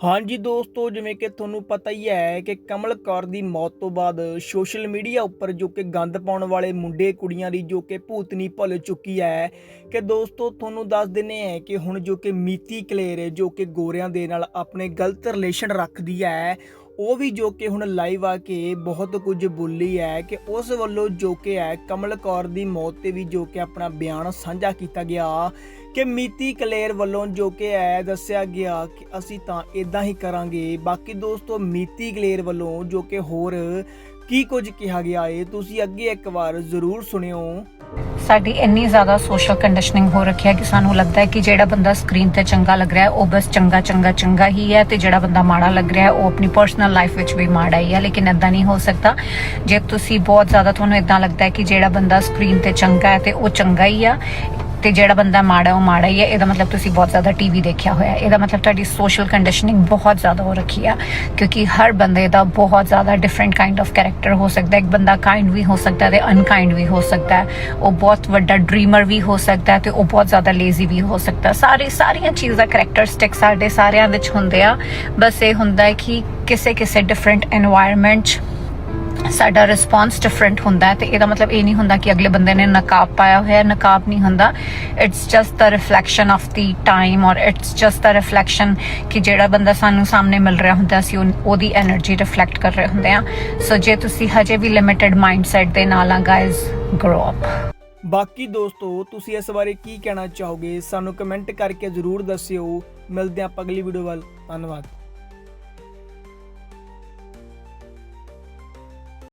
ਹਾਂਜੀ ਦੋਸਤੋ, ਜਿਵੇਂ ਕਿ ਤੁਹਾਨੂੰ ਪਤਾ ਹੀ ਹੈ ਕਿ ਕਮਲ ਕੌਰ ਦੀ ਮੌਤ ਤੋਂ ਬਾਅਦ ਸੋਸ਼ਲ ਮੀਡੀਆ ਉੱਪਰ ਜੋ ਕਿ ਗੰਦ ਪਾਉਣ ਵਾਲੇ ਮੁੰਡੇ ਕੁੜੀਆਂ ਦੀ ਜੋ ਕਿ ਭੂਤਨੀ ਭੁੱਲ ਚੁੱਕੀ ਹੈ ਕਿ ਦੋਸਤੋ, ਤੁਹਾਨੂੰ ਦੱਸ ਦਿੰਨੇ ਹੈ ਕਿ ਹੁਣ ਜੋ ਕਿ ਮੀਤੀ ਕਲੇਰ ਜੋ ਕਿ ਗੋਰਿਆਂ ਦੇ ਨਾਲ ਆਪਣੇ ਗਲਤ ਰਿਲੇਸ਼ਨ ਰੱਖਦੀ ਹੈ ਉਹ ਵੀ ਜੋ ਕਿ ਹੁਣ ਲਾਈਵ ਆ ਕੇ ਬਹੁਤ ਕੁਝ ਬੋਲੀ ਹੈ ਕਿ ਉਸ ਵੱਲੋਂ ਜੋ ਕਿ ਹੈ, ਕਮਲ ਕੌਰ ਦੀ ਮੌਤ ਤੇ ਵੀ ਜੋ ਕਿ ਆਪਣਾ ਬਿਆਨ ਸਾਂਝਾ ਕੀਤਾ ਗਿਆ ਕਿ ਮੀਤੀ ਕਲੇਰ ਵੱਲੋਂ ਜੋ ਕਿ ਹੈ, ਦੱਸਿਆ ਗਿਆ ਕਿ ਅਸੀਂ ਤਾਂ ਇਦਾਂ ਹੀ ਕਰਾਂਗੇ। ਬਾਕੀ ਦੋਸਤੋ, ਮੀਤੀ ਕਲੇਰ ਵੱਲੋਂ ਜੋ ਕਿ ਹੋਰ ਕੀ ਕੁਝ ਕਿਹਾ ਗਿਆ ਏ, ਤੁਸੀਂ ਅੱਗੇ ਇੱਕ ਵਾਰ ਜ਼ਰੂਰ ਸੁਣਿਓ। ਸਾਡੀ ਇੰਨੀ ਜ਼ਿਆਦਾ ਸੋਸ਼ਲ ਕੰਡੀਸ਼ਨਿੰਗ ਹੋ ਰੱਖੀ ਹੈ ਕਿ ਸਾਨੂੰ ਲੱਗਦਾ ਹੈ ਕਿ ਜਿਹੜਾ ਬੰਦਾ ਸਕਰੀਨ ਤੇ ਚੰਗਾ ਲੱਗ ਰਿਹਾ ਹੈ, ਉਹ ਬਸ ਚੰਗਾ ਚੰਗਾ ਚੰਗਾ ਹੀ ਹੈ ਤੇ ਜਿਹੜਾ ਬੰਦਾ ਮਾੜਾ ਲੱਗ ਰਿਹਾ ਹੈ, ਉਹ ਆਪਣੀ ਪਰਸਨਲ ਲਾਈਫ ਵਿੱਚ ਵੀ ਮਾੜਾ ਹੀ ਹੈ, ਲੇਕਿਨ ਇਦਾਂ ਨਹੀਂ ਹੋ ਸਕਦਾ। ਜੇ ਤੁਸੀਂ ਬਹੁਤ ਜ਼ਿਆਦਾ ਤੁਹਾਨੂੰ ਇਦਾਂ ਲੱਗਦਾ ਹੈ ਕਿ ਜਿਹੜਾ ਬੰਦਾ ਸਕਰੀਨ ਤੇ ਚੰਗਾ ਹੈ ਤੇ ਉਹ ਚੰਗਾ ਹੀ ਆ ਤੇ ਜਿਹੜਾ ਬੰਦਾ ਮਾੜਾ ਉਹ ਮਾੜਾ ਹੀ ਹੈ। ਇਹਦਾ ਮਤਲਬ ਤੁਸੀਂ ਬਹੁਤ ਜ਼ਿਆਦਾ ਟੀਵੀ ਦੇਖਿਆ ਹੋਇਆ ਇਹਦਾ ਮਤਲਬ ਤੁਹਾਡੀ ਸੋਸ਼ਲ ਕੰਡੀਸ਼ਨਿੰਗ ਬਹੁਤ ਜ਼ਿਆਦਾ ਹੋ ਰੱਖੀ ਆ, ਕਿਉਂਕਿ ਹਰ ਬੰਦੇ ਦਾ ਬਹੁਤ ਜ਼ਿਆਦਾ ਡਿਫਰੈਂਟ ਕਾਈਂਡ ਆਫ ਕੈਰੈਕਟਰ ਹੋ ਸਕਦਾ ਇੱਕ ਬੰਦਾ ਕਾਈਂਡ ਵੀ ਹੋ ਸਕਦਾ ਤੇ ਅਨਕਾਈਂਡ ਵੀ ਹੋ ਸਕਦਾ ਉਹ ਬਹੁਤ ਵੱਡਾ ਡ੍ਰੀਮਰ ਵੀ ਹੋ ਸਕਦਾ ਤੇ ਉਹ ਬਹੁਤ ਜ਼ਿਆਦਾ ਲੇਜ਼ੀ ਵੀ ਹੋ ਸਕਦਾ ਸਾਰੇ, ਸਾਰੀਆਂ ਚੀਜ਼ਾਂ ਕੈਰੈਕਟਰਿਸਟਿਕ ਸਾਡੇ ਸਾਰਿਆਂ ਵਿੱਚ ਹੁੰਦੇ ਆ। ਬਸ ਇਹ ਹੁੰਦਾ ਹੈ ਕਿ ਕਿਸੇ ਕਿਸੇ ਡਿਫਰੈਂਟ এনवायरमेंट ਸਾਡਾ ਰਿਸਪੌਂਸ ਡਿਫਰੈਂਟ ਹੁੰਦਾ ਤੇ ਇਹਦਾ ਮਤਲਬ ਇਹ ਨਹੀਂ ਹੁੰਦਾ ਕਿ ਅਗਲੇ ਬੰਦੇ ਨੇ ਨਕਾਬ ਪਾਇਆ ਹੋਇਆ ਨਕਾਬ ਨਹੀਂ ਹੁੰਦਾ। It's just the reflection of the time ਔਰ ਇਟਸ ਜਸਟ ਦਾ ਰਿਫਲੈਕਸ਼ਨ ਕਿ ਜਿਹੜਾ ਬੰਦਾ ਸਾਨੂੰ ਸਾਹਮਣੇ ਮਿਲ ਰਿਹਾ ਹੁੰਦਾ ਸੀ ਉਹਦੀ એનર્ਜੀ ਰਿਫਲੈਕਟ ਕਰ ਰਹੇ ਹੁੰਦੇ ਆ। ਸੋ ਜੇ ਤੁਸੀਂ ਹਜੇ ਵੀ ਲਿਮਿਟਿਡ ਮਾਈਂਡਸੈਟ ਦੇ ਨਾਲ ਆ ਗਾਇਜ਼ ਗਰੋ ਅਪ ਬਾਕੀ ਦੋਸਤੋ, ਤੁਸੀਂ ਇਸ ਬਾਰੇ ਕੀ ਕਹਿਣਾ ਚਾਹੋਗੇ? ਸਾਨੂੰ ਕਮੈਂਟ ਕਰਕੇ ਜ਼ਰੂਰ ਦੱਸਿਓ। ਮਿਲਦੇ ਆਂ ਅਗਲੀ ਵੀਡੀਓ ਵੱਲ। ਧੰਨਵਾਦ।